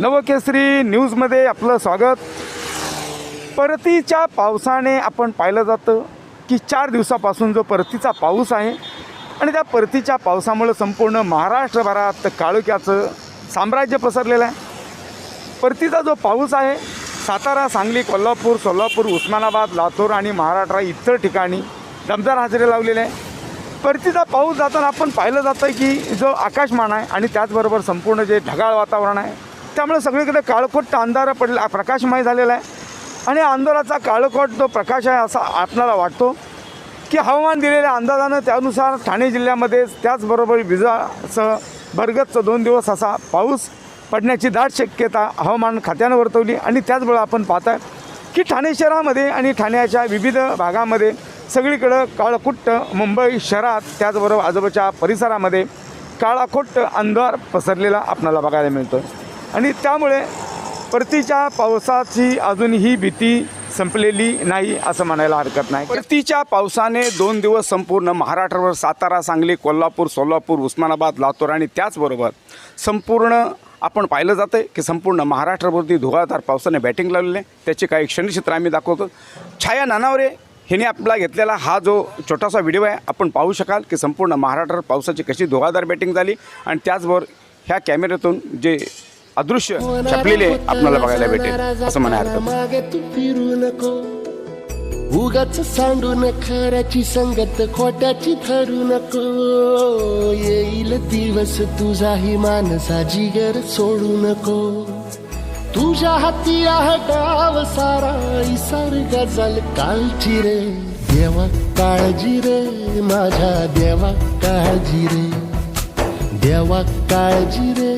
नवकेसरी न्यूजमध्ये आपलं स्वागत. परतीच्या पावसाने आपण पाहिलं जातं की चार दिवसापासून जो परतीचा पाऊस आहे आणि त्या परतीच्या पावसामुळं संपूर्ण महाराष्ट्रभरात काळोख्याचं साम्राज्य पसरलेलं आहे. परतीचा जो पाऊस आहे सातारा सांगली कोल्हापूर सोलापूर उस्मानाबाद लातूर आणि महाराष्ट्र इतर ठिकाणी दमदार हजेरी लावलेले आहे. परतीचा पाऊस जाताना आपण पाहिलं जातं की जो आकाशमान आहे आणि त्याचबरोबर संपूर्ण जे ढगाळ वातावरण आहे त्यामुळे सगळीकडे काळकोट अंधार पडला प्रकाशमय झालेला आहे. आणि अंधाराचा काळकोट जो प्रकाश आहे असा आपणाला वाटतो की हवामान दिलेल्या अंदाजानं त्यानुसार ठाणे जिल्ह्यामध्ये त्याचबरोबर विजासह भरगतचं दोन दिवस असा पाऊस पडण्याची दाट शक्यता हवामान खात्यानं वर्तवली. आणि त्याचबरोबर आपण पाहत आहे की ठाणे शहरामध्ये आणि ठाण्याच्या विविध भागामध्ये सगळीकडं काळकुट्ट मुंबई शहरात त्याचबरोबर आजोबाच्या परिसरामध्ये काळाकुट्ट अंधार पसरलेला आपल्याला बघायला मिळतो आणि त्यामुळे परतीच्या पावसाची अजूनही भीती संपलेली नाही असं म्हणायला हरकत नाही. परतीच्या पावसाने दोन दिवस संपूर्ण महाराष्ट्रावर सातारा सांगली कोल्हापूर सोलापूर उस्मानाबाद लातूर आणि त्याचबरोबर संपूर्ण आपण पाहिलं जातं आहे की संपूर्ण महाराष्ट्रावरती धुगाधार पावसाने बॅटिंग लावलेली त्याचे काही क्षणचित्र आम्ही दाखवतो. छाया नानावरे हिने आपला घेतलेला हा जो छोटासा व्हिडिओ आहे आपण पाहू शकाल की संपूर्ण महाराष्ट्रावर पावसाची कशी धुगाधार बॅटिंग झाली आणि त्याचबरोबर ह्या कॅमेऱ्यातून जे अदृश्य छापलेले आपल्याला बघायला भेटेल असं म्हणायला मागे तू फिरू नको. उगाच सांडून खऱ्याची संगत खोट्याची ठरू नको. येईल दिवस तुझाही मानसा जिगर सोडू नको. तुझ्या हाती आहे डाव सारा इसार गजल कालची रे. देवा काळजी रे माझ्या देवा काळजी रे. देवा काळजी रे.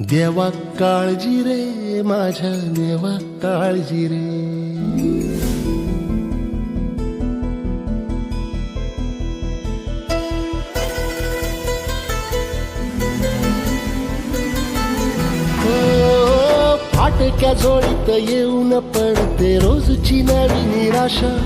देवा काळजी रे माझ्या देवा काळजी रे. हो, फाटक्या जोडीत येऊन पडते रोजची नवी निराशा.